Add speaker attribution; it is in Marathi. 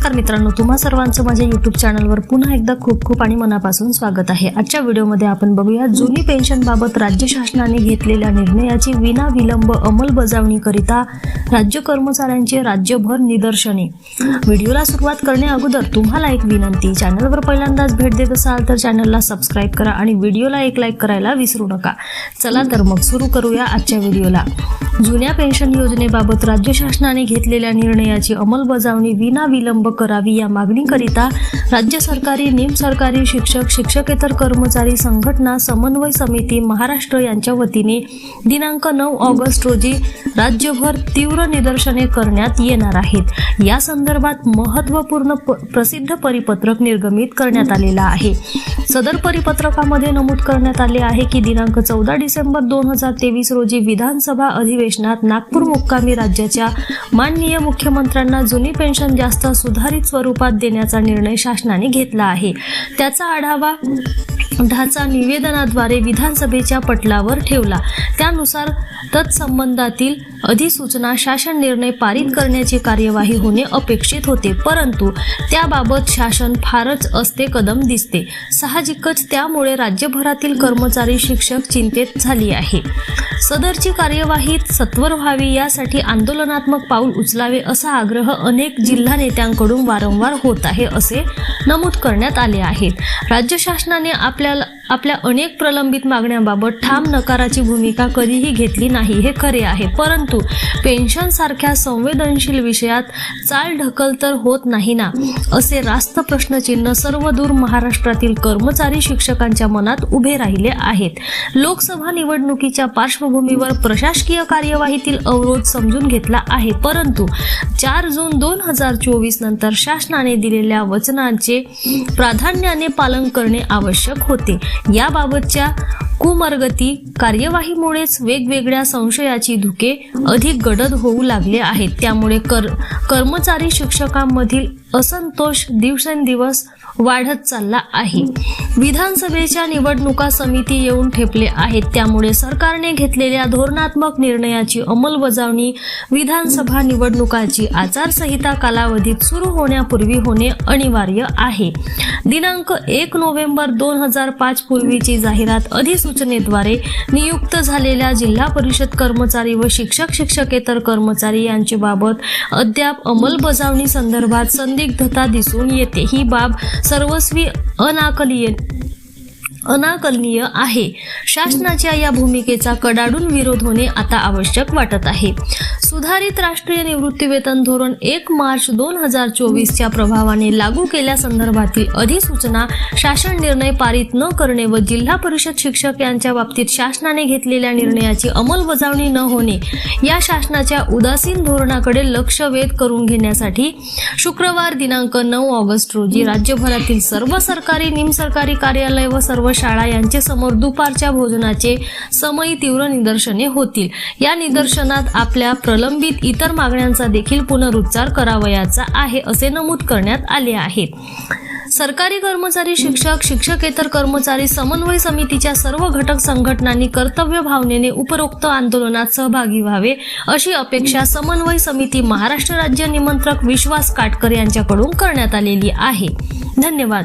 Speaker 1: नमस्कार मित्रांनो तुम्हा सर्वांचं माझ्या युट्यूब चॅनलवर पुन्हा एकदा खूप खूप आणि मनापासून स्वागत आहे. आजच्या व्हिडिओमध्ये आपण बघूया जुनी पेन्शनबाबत राज्य शासनाने घेतलेल्या निर्णयाची विना विलंब अंमलबजावणीकरिता राज्य कर्मचाऱ्यांचे राज्यभर निदर्शने. व्हिडिओला सुरुवात करण्या अगोदर तुम्हाला एक विनंती चॅनलवर पहिल्यांदाच भेट देत असाल तर चॅनलला सबस्क्राईब करा आणि व्हिडिओला एक लाईक करायला विसरू नका. चला तर मग सुरू करूया आजच्या व्हिडिओला. जुन्या पेन्शन योजनेबाबत राज्य शासनाने घेतलेल्या निर्णयाची अंमलबजावणी विना विलंब करावी या मागणीकरिता राज्य सरकारी निमसरकारी शिक्षक शिक्षकेतर कर्मचारी संघटना समन्वय समिती महाराष्ट्र यांच्या वतीने दिनांक नऊ ऑगस्ट रोजी राज्यभर तीव्र निदर्शने करण्यात येणार आहेत. या संदर्भात महत्त्वपूर्ण प्रसिद्ध परिपत्रक निर्गमित करण्यात आलेला आहे. सदर परिपत्रकामध्ये नमूद करण्यात आले आहे की दिनांक चौदा डिसेंबर दोन हजार तेवीस रोजी विधानसभा अधिवेशनात नागपूर मुक्कामी राज्याच्या माननीय मुख्यमंत्र्यांना जुनी पेन्शन जास्त सुधारित स्वरूपात देण्याचा निर्णय शासनाने घेतला आहे. त्याचा आढावा ढाचा निवेदनाद्वारे विधानसभेच्या पटलावर ठेवला. त्यानुसार तत्संबंधातील अधिसूचना शासन निर्णय पारित करण्याची कार्यवाही होणे अपेक्षित होते परंतु त्याबाबत शासन फारच असते कदम दिसते. साहजिकच त्यामुळे राज्यभरातील कर्मचारी शिक्षक चिंतेत झाली आहे. सदरची कार्यवाही सत्वर व्हावी यासाठी आंदोलनात्मक पाऊल उचलावे असा आग्रह अनेक जिल्हा नेत्यांकडून वारंवार होत आहे असे नमूद करण्यात आले आहेत राज्य शासनाने आप आपल्याला आपल्या अनेक प्रलंबित मागण्यांबाबत ठाम नकाराची भूमिका कधीही घेतली नाही हे खरे आहे. परंतु पेन्शनसारख्या संवेदनशील विषयात चाल ढकल तर होत नाही ना? असे रास्त प्रश्नचिन्ह सर्वदूर महाराष्ट्रातील कर्मचारी शिक्षकांच्या मनात उभे राहिले आहेत. लोकसभा निवडणुकीच्या पार्श्वभूमीवर प्रशासकीय कार्यवाहीतील अवरोध समजून घेतला आहे. परंतु चार जून दोन हजार चोवीस नंतर शासनाने दिलेल्या वचनाचे प्राधान्याने पालन करणे आवश्यक होते. याबाबतच्या कुमरगती कार्यवाहीमुळेच वेगवेगळ्या संशयाची धुके अधिक गडद होऊ लागले आहेत. त्यामुळे कर कर्मचारी शिक्षकांमधील असंतोष दिवसेंदिवस वाढत चालला आहे. विधानसभेच्या निवडणुका समिती येऊन ठेपले आहेत. त्यामुळे सरकारने घेतलेल्या धोरणात्मक निर्णयाची अंमलबजावणी विधानसभा निवडणुकाची आचारसंहिता कालावधीत सुरू होण्यापूर्वी होणे अनिवार्य आहे. दिनांक एक नोव्हेंबर दोन हजार पाच पूर्वीची जाहिरात अधिसूचनेद्वारे नियुक्त झालेल्या जिल्हा परिषद कर्मचारी व शिक्षक शिक्षकेतर कर्मचारी यांची बाबत अद्याप अंमलबजावणी संदर्भात संदिग्धता दिसून येते. ही बाब सर्वस्वी अनाकलीय अनाकलनीय आहे. शासनाच्या या भूमिकेचा कडाडून विरोध होणे आता आवश्यक वाटत आहे. सुधारित राष्ट्रीय निवृत्ती वेतन धोरण एक मार्च दोन हजार चोवीसच्या प्रभावाने लागू केल्यासंदर्भातील अधिसूचना शासन निर्णय पारित न करणे व जिल्हा परिषद शिक्षक यांच्या बाबतीत शासनाने घेतलेल्या निर्णयाची अंमलबजावणी न होणे या शासनाच्या उदासीन धोरणाकडे लक्ष वेध करून घेण्यासाठी शुक्रवार दिनांक नऊ ऑगस्ट रोजी राज्यभरातील सर्व सरकारी निमसरकारी कार्यालय व सर्व शाळा यांचे समोर दुपारच्या भोजनाचे समयी तीव्र निदर्शने होतील. या निदर्शनात आपल्या प्र प्रलंबित इतर मागण्यांचा देखील पुनरुच्चार करावयाचा आहे असे नमूद करण्यात आले आहे. सरकारी कर्मचारी शिक्षक शिक्षकेतर कर्मचारी समन्वय समितीच्या सर्व घटक संघटनांनी कर्तव्य भावनेने उपरोक्त आंदोलनात सहभागी व्हावे अशी अपेक्षा समन्वय समिती महाराष्ट्र राज्य निमंत्रक विश्वास काटकर यांच्याकडून करण्यात आलेली आहे. धन्यवाद.